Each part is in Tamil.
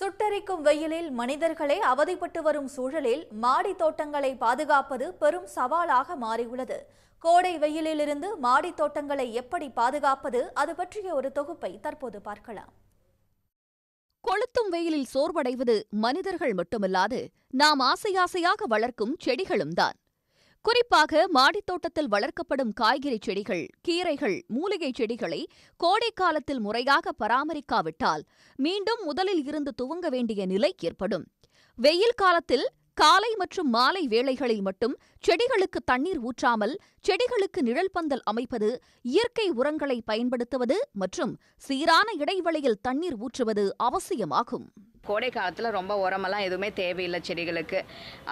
சுட்டரிக்கும் வெயிலில் மனிதர்களே அவதிப்பட்டு வரும் சூழலில் மாடி தோட்டங்களை பாதுகாப்பது பெரும் சவாலாக மாறியுள்ளது. கோடை வெயிலிலிருந்து மாடி தோட்டங்களை எப்படி பாதுகாப்பது அது பற்றிய ஒரு தொகுப்பை தற்போது பார்க்கலாம். கொளுத்தும் வெயிலில் சோர்வடைவது மனிதர்கள் மட்டுமல்லாது நாம் ஆசையாசையாக வளர்க்கும் செடிகளும் தான். குறிப்பாக மாடித் தோட்டத்தில் வளர்க்கப்படும் காய்கறி செடிகள் கீரைகள் மூலிகை செடிகளை கோடைக்காலத்தில் முறையாக பராமரிக்காவிட்டால் மீண்டும் முதலில் இருந்து துவங்க வேண்டிய நிலை ஏற்படும். வெயில் காலத்தில் காலை மற்றும் மாலை வேளைகளில் மட்டும் செடிகளுக்கு தண்ணீர் ஊற்றாமல் செடிகளுக்கு நிழல் பந்தல் அமைப்பது இயற்கை உரங்களை பயன்படுத்துவது மற்றும் சீரான இடைவெளியில் தண்ணீர் ஊற்றுவது அவசியமாகும். கோடை காலத்தில் ரொம்ப உரமெல்லாம் எதுவுமே தேவையில்லை செடிகளுக்கு.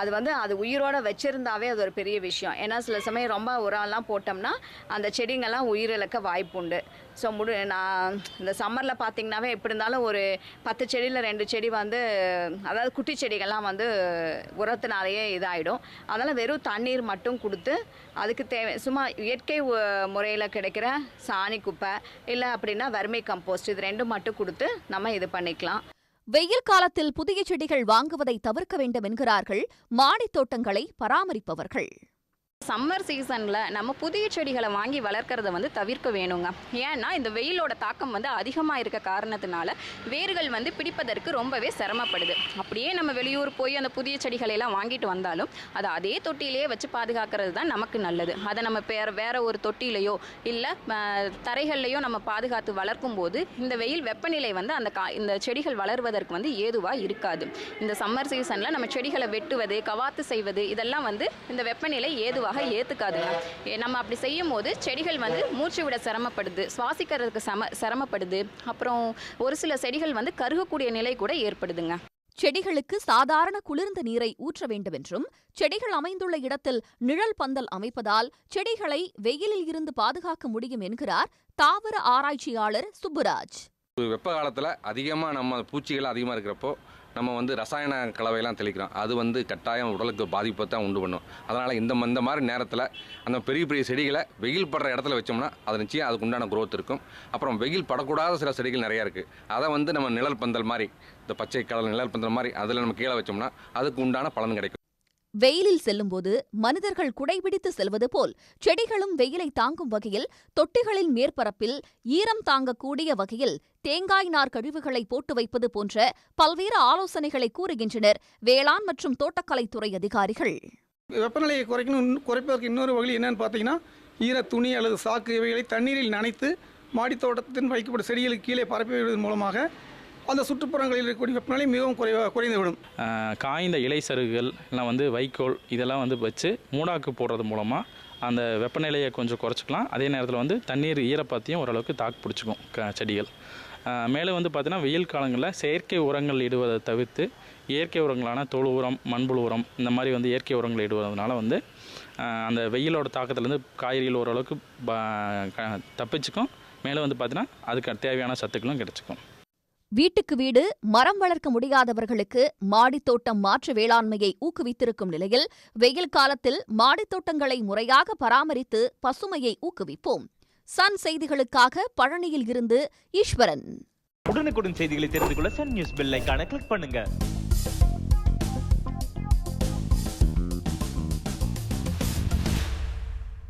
அது வந்து அது உயிரோடு வச்சுருந்தாவே அது ஒரு பெரிய விஷயம். ஏன்னா சில சமயம் ரொம்ப உரம்லாம் போட்டோம்னா அந்த செடிங்கள்லாம் உயிரிழக்க வாய்ப்புண்டு ஸோ முடி நான் இந்த சம்மரில் பார்த்தீங்கன்னாவே எப்படி இருந்தாலும் ஒரு பத்து செடியில் ரெண்டு செடி வந்து அதாவது குட்டி செடிகள்லாம் வந்து உரத்தினாலேயே இதாகிடும் அதனால் வெறும் தண்ணீர் மட்டும் கொடுத்து அதுக்கு தேவை சும்மா இயற்கை முறையில் கிடைக்கிற சாணி குப்பை இல்லை அப்படின்னா வறுமை கம்போஸ்ட் இது ரெண்டும் மட்டும் கொடுத்து நம்ம இது பண்ணிக்கலாம். வெயில் காலத்தில் புதிய செடிகள் வாங்குவதை தவிர்க்க வேண்டும் என்கிறார்கள். மாடித் தோட்டங்களை பராமரிப்பவர்கள். சம்மர் சீசனில் நம்ம புதிய செடிகளை வாங்கி வளர்க்குறத வந்து தவிர்க்க வேணுங்க. ஏன்னா இந்த வெயிலோட தாக்கம் வந்து அதிகமாக இருக்க காரணத்தினால வேர்கள் வந்து பிடிப்பதற்கு ரொம்பவே சிரமப்படுது. அப்படியே நம்ம வெளியூர் போய் அந்த புதிய செடிகளை எல்லாம் வாங்கிட்டு வந்தாலும் அதை அதே தொட்டியிலேயே வச்சு பாதுகாக்கிறது தான் நமக்கு நல்லது. அதை நம்ம பேர் வேற ஒரு தொட்டியிலையோ இல்லை தரைகள்லையோ நம்ம பாதுகாத்து வளர்க்கும் போது இந்த வெயில் வெப்பநிலை வந்து அந்த கா இந்த செடிகள் வளர்வதற்கு வந்து ஏதுவாக இருக்காது. இந்த சம்மர் சீசனில் நம்ம செடிகளை வெட்டுவது கவாத்து செய்வது இதெல்லாம் வந்து இந்த வெப்பநிலை ஏதுவாக ஏற்றுக்காதுங்க நம்ம அப்படி செய்யும் போது செடிகள் வந்து மூச்சு விட சிரமப்படுது. சுவாசிக்கிறதுக்கு சம சிரமப்படுது. அப்புறம் ஒரு சில செடிகள் வந்து கருகக்கூடிய நிலை கூட ஏற்படுதுங்க. செடிகளுக்கு சாதாரண குளிர்ந்த நீரை ஊற்ற வேண்டுமென்றும் செடிகள் அமைந்துள்ள இடத்தில் நிழல் பந்தல் அமைப்பதால் செடிகளை வெயிலில் இருந்து பாதுகாக்க முடியும் என்கிறார் தாவர ஆராய்ச்சியாளர் சுப்புராஜ். வெப்ப காலத்தில் அதிகமாக நம்ம பூச்சிகள் அதிகமாக இருக்கிறப்போ நம்ம வந்து ரசாயன கலவையெல்லாம் தெளிக்கிறோம். அது வந்து கட்டாயம் உடலுக்கு பாதிப்பை தான் உண்டு பண்ணும். அதனால் இந்த இந்த மாதிரி நேரத்தில் அந்த பெரிய பெரிய செடிகளை வெயில் படுற இடத்துல வச்சோம்னா அது நிச்சயம் அதுக்கு உண்டான குரோத் இருக்கும். அப்புறம் வெயில் படக்கூடாத சில செடிகள் நிறையா இருக்குது அதை வந்து நம்ம நிழல் பந்தல் மாதிரி இந்த பச்சை கலர் நிழல் பந்தல் மாதிரி அதில் நம்ம கீழே வச்சோம்னா அதுக்கு உண்டான பலன் கிடைக்கும். வெயிலில் செல்லும்போது மனிதர்கள் குடைபிடித்து செல்வது போல் செடிகளும் வெயிலை தாங்கும் வகையில் தொட்டிகளின் மேற்பரப்பில் ஈரம் தாங்கக்கூடிய வகையில் தேங்காய் நார் கழிவுகளை போட்டு வைப்பது போன்ற பல்வேறு ஆலோசனைகளை கூறுகின்றனர் வேளாண் மற்றும் தோட்டக்கலைத்துறை அதிகாரிகள். வெப்பநிலையை குறைக்கணும் குறைப்பதற்கு இன்னொரு வழி என்னன்னு பார்த்தீங்கன்னா ஈர துணி அல்லது சாக்கு இவைகளை தண்ணீரில் நனைத்து மாடித்தோட்டத்தின் வைக்கப்பட்ட செடிகளுக்கு கீழே பரப்பி விடுவதன் மூலமாக அந்த சுற்றுப்புறங்களில் இருக்கக்கூடிய வெப்பநிலை மிகவும் குறைவாக குறைந்துவிடும். காய்ந்த இலை சருகுகள் எல்லாம் வந்து வைக்கோல் இதெல்லாம் வந்து வச்சு மூடாக்கு போடுறது மூலமாக அந்த வெப்பநிலையை கொஞ்சம் குறைச்சிக்கலாம். அதே நேரத்தில் வந்து தண்ணீர் ஈரப்பத்தையும் ஓரளவுக்கு தாக்கு பிடிச்சிக்கும் க செடிகள். மேலே வந்து பார்த்திங்கன்னா வெயில் காலங்களில் செயற்கை உரங்கள் இடுவதை தவிர்த்து இயற்கை உரங்களான தொழு உரம் மண்புழு உரம் இந்த மாதிரி வந்து இயற்கை உரங்கள் இடுவதனால வந்து அந்த வெயிலோட தாக்கத்துலேருந்து காய்கறிகள் ஓரளவுக்கு தப்பிச்சுக்கும். மேலே வந்து பார்த்தீங்கன்னா அதுக்கு தேவையான சத்துக்களும் கிடச்சிக்கும். வீட்டுக்கு வீடு மரம் வளர்க்க முடியாதவர்களுக்கு மாடித்தோட்டம் மாற்று வேளாண்மையை ஊக்குவித்திருக்கும் நிலையில் வெயில் காலத்தில் மாடித்தோட்டங்களை முறையாக பராமரித்து பசுமையை ஊக்குவிப்போம். சன் செய்திகளுக்காக பழனியில் இருந்து ஈஸ்வரன். உடனுக்குடன் செய்திகளை தெரிந்து கொள்ள சன் நியூஸ் பெல் கிளிக் பண்ணுங்க.